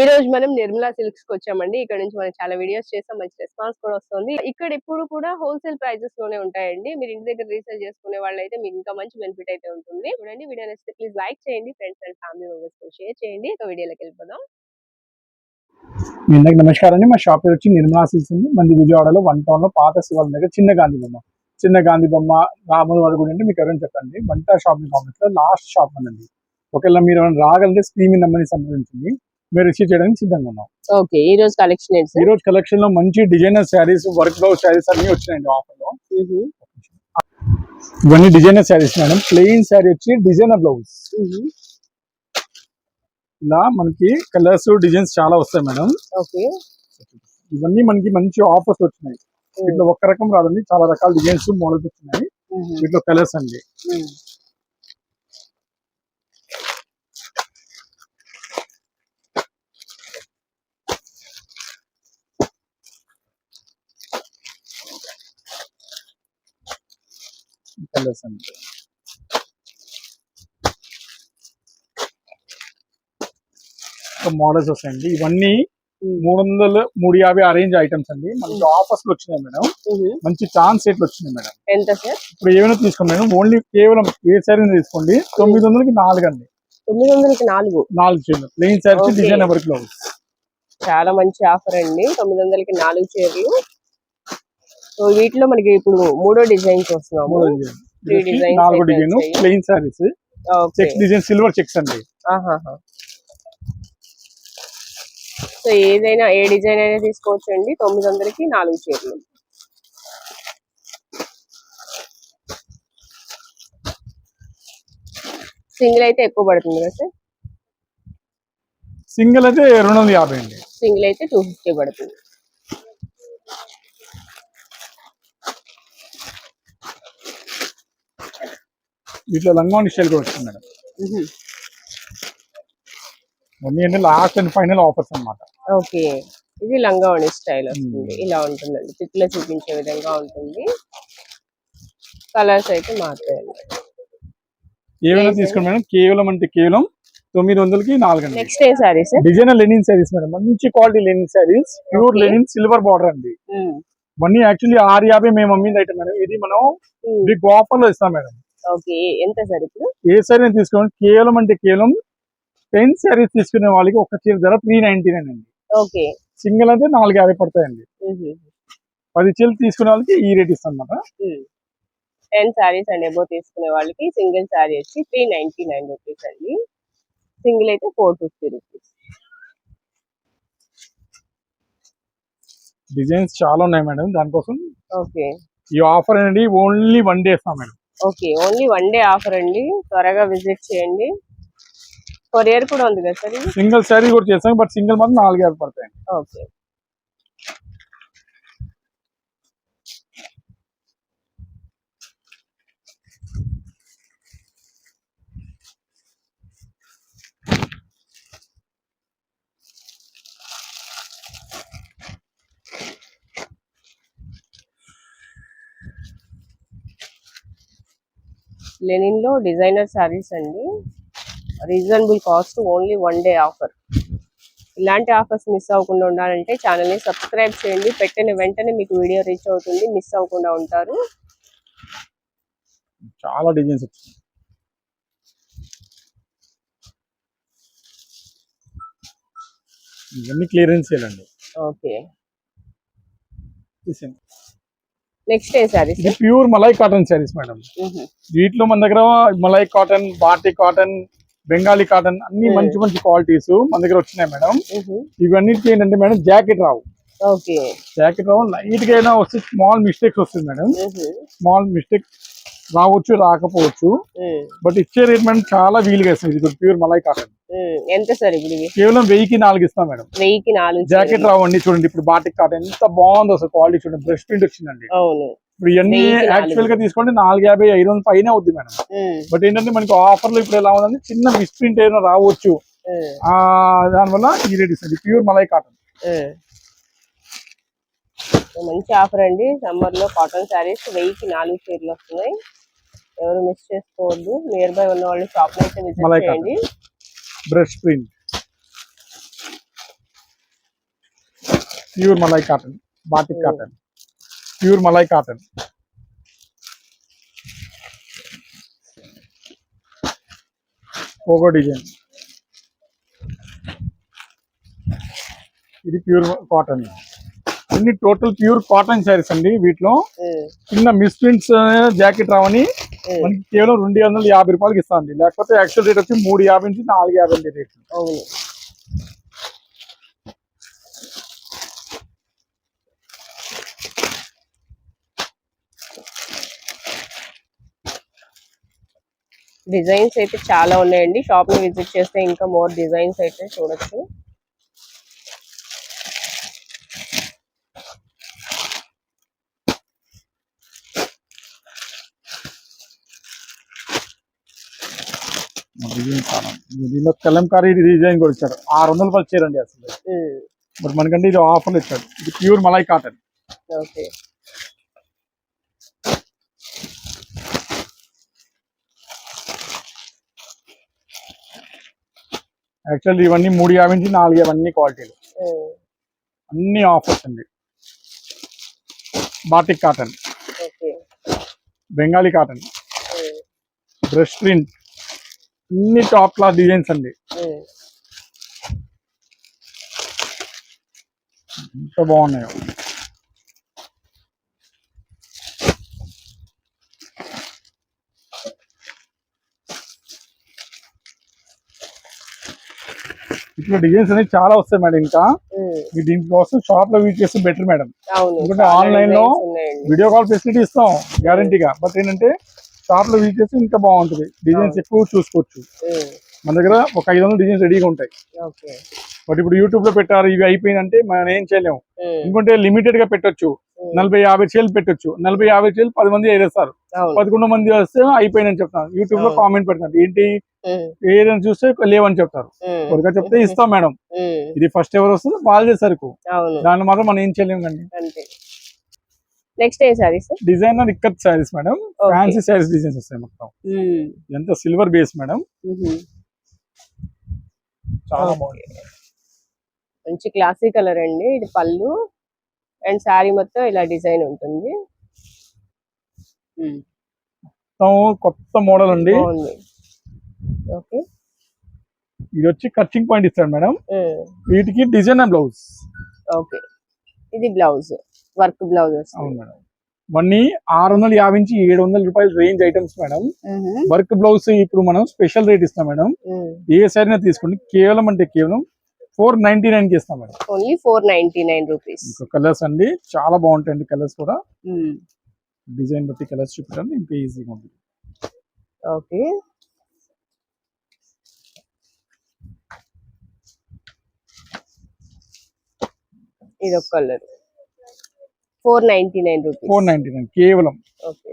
ఈ రోజు మనం నిర్మలా సిల్క్స్కి వచ్చామండి. ఇక్కడ నుంచి మనం చాలా వీడియోస్ చేసాం. మంచి రెస్పాన్స్ కూడా వస్తుంది. ఇక్కడ ఎప్పుడు కూడా హోల్సేల్ ప్రైజెస్లోనే ఉంటాయండి. మీరు ఇంటి దగ్గర రీసెల్ చేసుకునే వాళ్ళైతే మీకు ఇంకా మంచి బెనిఫిట్ అయితే ఉంటుంది. చూడండి వీడియో నచ్చితే ప్లీజ్ లైక్ చేయండి. ఫ్రెండ్స్ అండ్ ఫ్యామిలీ మెంబర్స్తో షేర్ చేయండి. ఒక వీడియోలోకి వెళ్ళిపోదాం. మీ నమస్కారం అండి. మా షాప్ వచ్చి నిర్మలా సిల్క్స్ ఉంది మంది విజయవాడలో వన్ టౌన్లో పాత శివాల దగ్గర చిన్న గాంధీ బొమ్మ. చిన్న గాంధీ బొమ్మ రాముల వారి గుడి అంటే మీకు ఎవరైనా చెప్పండి. వంట షాపింగ్ కాంప్లెక్స్లో లాస్ట్ షాప్ అండి ఒకవేళ మీరు ఎవరైనా రాగలిగితే స్క్రీన్ నెంబర్ని సంబంధించింది మీరు రిసీవ్ చేయడానికి సిద్ధంగా ఉన్నాం. ఓకే ఈ రోజు కలెక్షన్ ఏంటి ఈ రోజు కలెక్షన్లో మంచి designer saris work blouse saris అన్ని వచ్చినాయండి ఆఫర్లో. సార్ ఇవన్నీ designer saris madam. Plain sari వచ్చి డిజైనర్ బ్లౌజ్ ఇలా మనకి కలర్స్ డిజైన్స్ చాలా వస్తాయి మేడం. ఓకే ఇవన్నీ మనకి మంచి ఆఫర్స్ వచ్చినాయి. వీటిలో ఒక్క రకం రాదండి చాలా రకాల డిజైన్స్ మోడల్స్ వచ్చినాయి. వీటిలో కలర్స్ అండి. కలర్స్ అండి. మోడల్స్ వస్తాయండి. ఇవన్నీ మూడు వందలు మూడు యాభై అరేంజ్ ఐటమ్స్ అండి. మనకి ఆఫర్స్లో వచ్చినాయి మేడం. మంచి ఛాన్స్ రేట్లు వచ్చినాయి మేడం. ఎంత సార్? ఇప్పుడు ఏమైనా తీసుకోండి మేడం. ఓన్లీ కేవలం ఏ శారీ తీసుకోండి? తొమ్మిది వందలకి నాలుగు అండి. తొమ్మిది వందలకి నాలుగు. నాలుగు చీరలు. Plain sari Okay. Design blouse చాలా మంచి ఆఫర్ అండి. తొమ్మిది వందలకి నాలుగు చీరలు. సో వీటిలో మనకి ఇప్పుడు మూడో డిజైన్ చూస్తున్నాము నాలుగు design. Plain okay checks design silver checks అండి. సో ఏదైనా ఏ డిజైన్ అయినా తీసుకోవచ్చు అండి తొమ్మిది వందలకి నాలుగు చీరలు. సింగిల్ అయితే ఎక్కువ పడుతుంది కదా సార్ సింగిల్ అయితే రెండు వందల యాభై అండి. సింగిల్ అయితే టూ ఫిఫ్టీ పడుతుంది. వీటిలో లంగావని స్టైల్ కూడా వచ్చింది మేడం. ఓన్లీ అంటే లాస్ట్ అండ్ ఫైనల్ ఆఫర్స్ అన్నమాట. ఓకే. ఇది లంగావణి స్టైల్ వస్తుంది. ఇలా ఉంటుందండి. చిట్లో చూపించే విధంగా ఉంటుంది. కలర్స్ అయితే మారుతాయండి. ఏమైనా. తీసుకోండి మేడం. కేవలం అంటే కేవలం తొమ్మిది వందలకి నాలుగు నెక్స్ట్ ఏ sari sir? Designer linen saris madam. మంచి quality linen saris pure. Linen silver border అండి. ఇవన్నీ యాక్చువల్లీ ఆరు యాభై మేము అమ్మింది ఐటమ్ మేడం. ఇది మనం బిగ్ ఆఫర్లో ఇస్తాం మేడం. ఓకే ఎంత సార్ ఇప్పుడు? ఏ శారీ తీసుకోండి. కేవలం అంటే కేవలం టెన్ శారీస్ తీసుకునే వాళ్ళకి ఒక చీర ధర త్రీ నైన్టీ నైన్ అండి. ఓకే. సింగిల్ అయితే నాలుగు యాభై పడతాయండి. పది చీరలు తీసుకునే వాళ్ళకి ఈ రేట్ ఇస్తాం అన్నమాట టెన్ శారీస్ అండ్ ఎబో తీసుకునే వాళ్ళకి సింగిల్ శారీ వచ్చి త్రీ నైన్టీ నైన్ రూపీస్ అండి. సింగిల్ అయితే ఫోర్ ఫిఫ్టీ రూపీస్. డిజైన్స్ చాలా ఉన్నాయి మేడం. దానికోసం ఓకే. ఈ ఆఫర్ అనేది ఓన్లీ వన్ డే ఇస్తాం madam. Okay only one day offer అండి. త్వరగా విజిట్ చేయండి. కొరియర్ కూడా ఉంది కదా సార్ సింగిల్ శారీ కూడా చేస్తాం బట్ సింగిల్ మాత్రం నాలుగు యాభై పడతాయండి. ఓకే. లెనిన్లో డిజైనర్ శారీస్ అండి. Reasonable cost only one day offer. ఇలాంటి ఆఫర్స్ మిస్ అవ్వకుండా ఉండాలంటే ఛానల్ని సబ్స్క్రైబ్ చేయండి. పెట్టిన వెంటనే మీకు వీడియో రీచ్ అవుతుంది. మిస్ అవ్వకుండా ఉంటారు. చాలా డిజైన్స్ ఇవన్నీ క్లియరెన్స్ చేయాలండి. ఓకే. నెక్స్ట్ ఏ ఇది pure malai cotton saris madam వీటిలో మన దగ్గర malai cotton batik cotton Bengali cotton అన్ని. మంచి మంచి క్వాలిటీస్ మన దగ్గర వచ్చినాయి మేడం ఇవన్నిటికి ఏంటంటే మేడం జాకెట్ రావు. ఓకే. జాకెట్ రావు. లైట్గా అయినా వస్తే స్మాల్ మిస్టేక్స్ వస్తుంది మేడం స్మాల్ మిస్టేక్ రావచ్చు రాకపోవచ్చు. బట్ ఇచ్చే రేట్ మేడం చాలా వీలుగా ఇస్తుంది. ఇది ప్యూర్ మలై కాటన్. ఎంత సార్ ఇప్పుడు కేవలం వెయ్యికి నాలుగు ఇస్తాం మేడం. వెయ్యికి నాలుగు జాకెట్. రావండి చూడండి. ఇప్పుడు బాటిక్ కాటన్ ఎంత బాగుందో అసలు క్వాలిటీ చూడండి. బ్రష్ ప్రింట్ వచ్చిందండి ఇప్పుడు ఇవన్నీ. యాక్చువల్గా తీసుకోండి. నాలుగు యాభై ఐదు వందల పైన అవుద్ది మేడం. బట్ ఏంటంటే మనకి ఆఫర్లు ఇప్పుడు ఎలా ఉందంటే చిన్న మిస్ ప్రింట్ ఏమైనా రావచ్చు. దానివల్ల ఈ రేట్ ఇస్తుంది. Pure malai cotton. మంచి ఆఫర్ అండి. సమ్మర్లో కాటన్ శారీస్ వెయ్యికి నాలుగు చీరలు వస్తున్నాయి. ఎవరు మిస్ చేసుకోవద్దు. నియర్ బై ఉన్న వాళ్ళు షాప్ అయితే విజిట్ చేయండి. Brush print. Pure malai cotton. Batik Oh. Cotton. Pure malai cotton. Pogo design. ఇది ప్యూర్ కాటన్. అన్ని టోటల్ ప్యూర్ కాటన్ శారీస్ అండి వీటిలో. చిన్న మిస్ప్రింట్స్ జాకెట్ రావని మనకి కేవలం రెండు వందల యాభై రూపాయలకి ఇస్తుంది లేకపోతే యాక్చువల్ రేట్ వచ్చి మూడు యాభై నుంచి నాలుగు యాభై రేట్ అవును. డిజైన్స్ అయితే చాలా ఉన్నాయండి. షాప్ని విజిట్ చేస్తే ఇంకా మోర్ డిజైన్స్ అయితే చూడొచ్చు డిజైన్ చాలా దీనిలో కలంకారీ డిజైన్ కూడా ఇచ్చారు. ఆరు వందల రూపాయలు చీరండి అసలు. మరి మనకంటే ఇది ఆఫర్లు ఇచ్చాడు ఇది pure malai cotton. Okay. Actually ఇవన్నీ మూడు యాభై నుంచి నాలుగు యాభై అన్ని క్వాలిటీలు. అన్ని ఆఫర్స్ అండి. Batik cotton. Bengali cotton. Brush print. అన్ని టాప్ క్లాస్ డిజైన్స్ అండి. ఎంత బాగున్నాయో. ఇట్లా డిజైన్స్ అనేవి చాలా వస్తాయి మేడం ఇంకా. దీనికోసం షాప్లో విజిట్ చేస్తే బెటర్ మేడం. ఎందుకంటే online లో వీడియో కాల్ ఫెసిలిటీ ఇస్తాం గ్యారంటీగా బట్ ఏంటంటే షాప్లో విజిట్ చేస్తే ఇంకా బాగుంటుంది. డిజైన్స్ ఎక్కువ చూసుకోవచ్చు. మన దగ్గర ఒక ఐదు వందల డిజైన్స్ రెడీగా ఉంటాయి. బట్ ఇప్పుడు యూట్యూబ్లో పెట్టారు ఇవి అయిపోయిందంటే మనం ఏం చేయలేము. ఎందుకంటే లిమిటెడ్గా పెట్టొచ్చు. నలభై యాభై చేలు పెట్టొచ్చు. నలభై యాభై చేలు పది మంది అవును. పదకొండు మంది వస్తే అయిపోయిందని చెప్తాను యూట్యూబ్లో. కామెంట్ పెడతాను ఏంటి? ఏదైనా చూస్తే లేవని చెప్తారు. త్వరగా చెప్తే ఇస్తాం మేడం. ఇది ఫస్ట్ ఎవరు వస్తుంది వాళ్ళు సరుకు దాన్ని మాత్రం మనం ఏం చేయలేము కండి నెక్స్ట్ ఏ saris designer ikat saris madam. Fancy saris designs వస్తాయి మొత్తం. ఎంత సిల్వర్ బేస్ మేడం చాలా. బాగుంది. మంచి క్లాసీ కలర్ అండి. ఇది పళ్ళు. అండ్ శారీ మొత్తం ఇలా డిజైన్ ఉంటుంది. ఉమ్, మొత్తం కొత్త మోడల్ అండి. ఓకే ఇది వచ్చి కచ్చింగ్ పాయింట్ ఇస్తాడు మేడం ఉమ్, వీటికి డిజైనర్ బ్లౌజ్ ఓకే ఇది బ్లౌజ్ వర్క్ బ్లౌజ్ అవును మేడం. ఇవన్నీ ఆరు వందల యాభై నుంచి ఏడు వందల రూపాయల range items madam. Work blouse ఇప్పుడు మనం స్పెషల్ రేట్ ఇస్తాం మేడం. ఏ సైజ్ తీసుకోండి. కేవలం అంటే కేవలం ఫోర్ నైన్టీ నైన్కి ఇస్తాం madam. Only four ninety nine rupees colours అండి. చాలా బాగుంటాయండి కలర్స్ కూడా. డిజైన్ బట్టి కలర్స్ చూపించండి ఇంకా ఈజీగా ఉంటుంది. ఓకే. ఇది ఒక colour four ninety nine rupees. Four ninety nine కేవలం. ఓకే.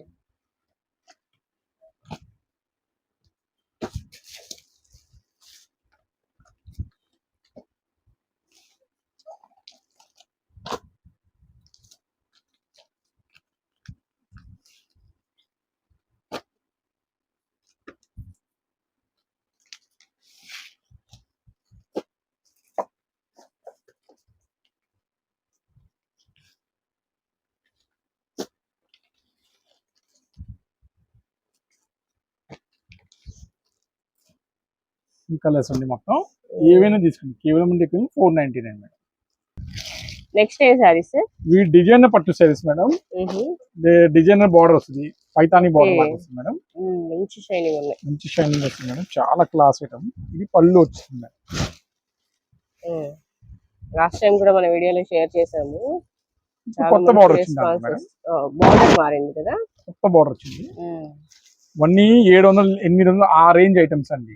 కలర్స్ అండి మొత్తం. ఏవైనా తీసుకోండి. కేవలం అంటే four ninety nine madam. Next ఏ సారీస్ వీ డిజైనర్ పట్టు సారీస్ మేడం. డిజైనర్ బార్డర్ వస్తుంది. పైతాని బార్డర్. వస్తుంది మేడం. మంచి షైనింగ్ ఉన్నాయి మంచి షైనింగ్ వస్తుంది మేడం. చాలా క్లాస్ ఐటమ్. ఇది పళ్ళు వచ్చింది మేడం. లాస్ట్ టైం కూడా మన వీడియోలో షేర్ చేసాము కొత్త బార్డర్ వచ్చింది మేడం. బార్డర్ మారింది కదా? కొత్త బార్డర్ వచ్చింది. ఇవన్నీ ఏడు వందలు ఎనిమిది వందలు ఆ రేంజ్ ఐటమ్స్ అండి.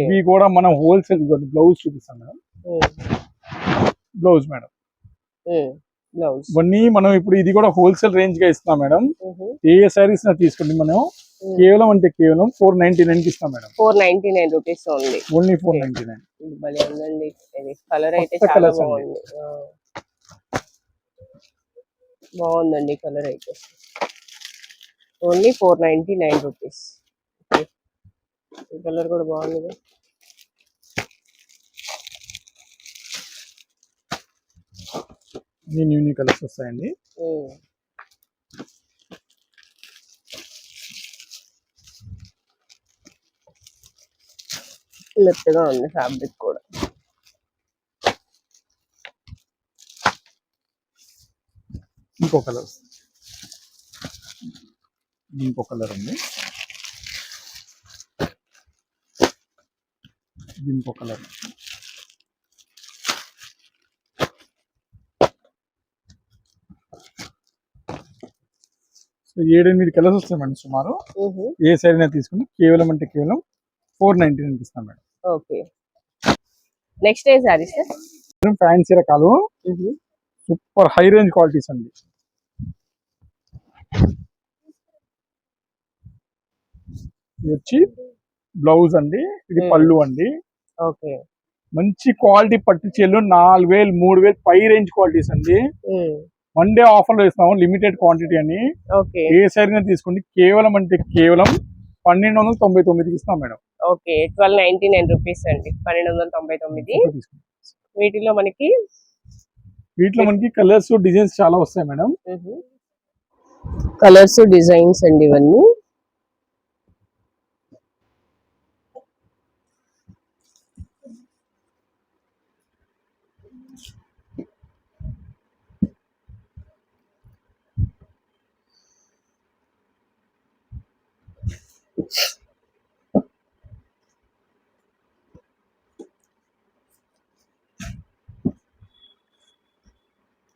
ఇవి కూడా మనం హోల్సేల్ బ్లౌజ్ చూపిస్తాం మేడం. Blouse madam. బ్లౌజ్. ఇవన్నీ మనం ఇప్పుడు ఇది కూడా హోల్సేల్ రేంజ్గా ఇస్తాం మేడం. ఏ ఏ సారీస్ తీసుకోండి మనం? కేవలం అంటే కేవలం ఫోర్ నైన్టీ నైన్కి ఇస్తాం madam. Four ninety nine rupees only. Only four ninety nine. Colour అయితే చాలా అండి. బాగుంది. బాగుందండి కలర్ అయితే. Only four ninety nine rupees. ఈ కలర్ కూడా బాగుంది. న్యూ న్యూ కలర్స్ వస్తాయండి. మెత్తగా ఉంది ఫ్యాబ్రిక్ కూడా. ఇంకో కలర్ ఇంకో కలర్ ఉంది. ఇంకో కలర్ సో ఏడెనిమిది కలర్స్ వస్తాయి మేడం సుమారు. ఏ సైడ్ అయినా తీసుకుంటే కేవలం అంటే కేవలం ఫోర్ నైన్టీ నైన్ ఇస్తాం మేడం. ఓకే. నెక్స్ట్ ఏ సారీ ఫ్యాన్సీ రకాలు సూపర్ హై రేంజ్ క్వాలిటీస్ అండి. ఇది వచ్చి బ్లౌజ్ అండి. ఇది. పళ్ళు అండి. ఓకే. మంచి క్వాలిటీ పట్టు చీరలు నాలుగు వేలు మూడు వేలు పై రేంజ్ క్వాలిటీస్ అండి. వన్ డే ఆఫర్లో ఇస్తాము లిమిటెడ్ క్వాంటిటీ అని. ఓకే. ఏ సైడ్ తీసుకోండి కేవలం అంటే కేవలం పన్నెండు వందల తొంభై తొమ్మిదికి ఇస్తాం madam. Okay twelve ninety nine rupees అండి పన్నెండు వందల తొంభై తొమ్మిది. వీటిలో మనకి వీటిలో మనకి కలర్స్ డిజైన్స్ చాలా వస్తాయి మేడం. కలర్స్ డిజైన్స్ అండి ఇవన్నీ.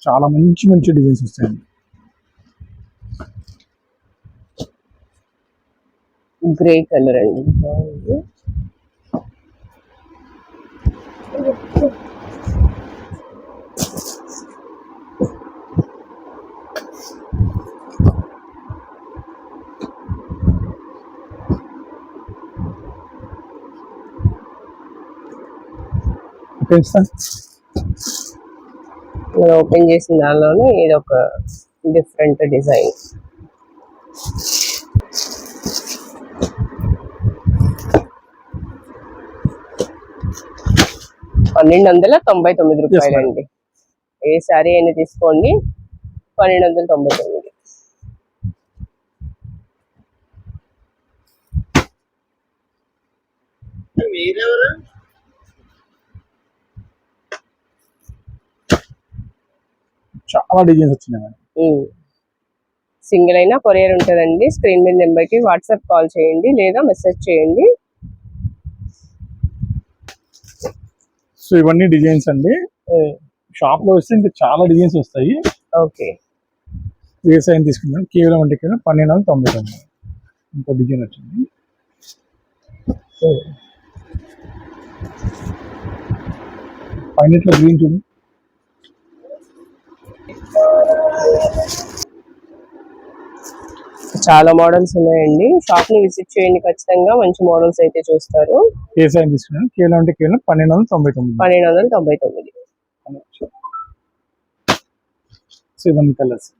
చాలా మంచి మంచి డిజైన్స్ వస్తాయండి గ్రే కలర్ అండి బాగుంది. మనం ఓపెన్ చేసిన దానిలోనే ఇది ఒక డిఫరెంట్ డిజైన్. పన్నెండు వందల తొంభై తొమ్మిది రూపాయలు అండి ఏ సారీ అయినా తీసుకోండి. పన్నెండు వందల తొంభై తొమ్మిది. చాలా డిజైన్స్ వచ్చినాయి మేడం. సింగిల్ అయినా కొరియర్ ఉంటుందండి. స్క్రీన్ మీద నెంబర్కి వాట్సాప్ కాల్ చేయండి లేదా మెసేజ్ చేయండి. సో ఇవన్నీ డిజైన్స్ అండి. షాప్లో వస్తే ఇంకా చాలా డిజైన్స్ వస్తాయి. ఓకే. ఏ సైన్ తీసుకున్నాను కేవలం అంటే కేవలం పన్నెండు వందల తొంభై తొమ్మిది. ఇంకో డిజైన్ వచ్చింది. పైన గ్రీన్ చూడండి చాలా మోడల్స్ ఉన్నాయండి. షాప్ని విజిట్ చేయండి ఖచ్చితంగా. మంచి మోడల్స్ అయితే చూస్తారు. ఏ సైన్ తీసుకున్నాను కేవలం అంటే కేవలం పన్నెండు వందల తొంభై తొమ్మిది. పన్నెండు వందల తొంభై తొమ్మిది. సో ఇవన్నీ కలర్స్.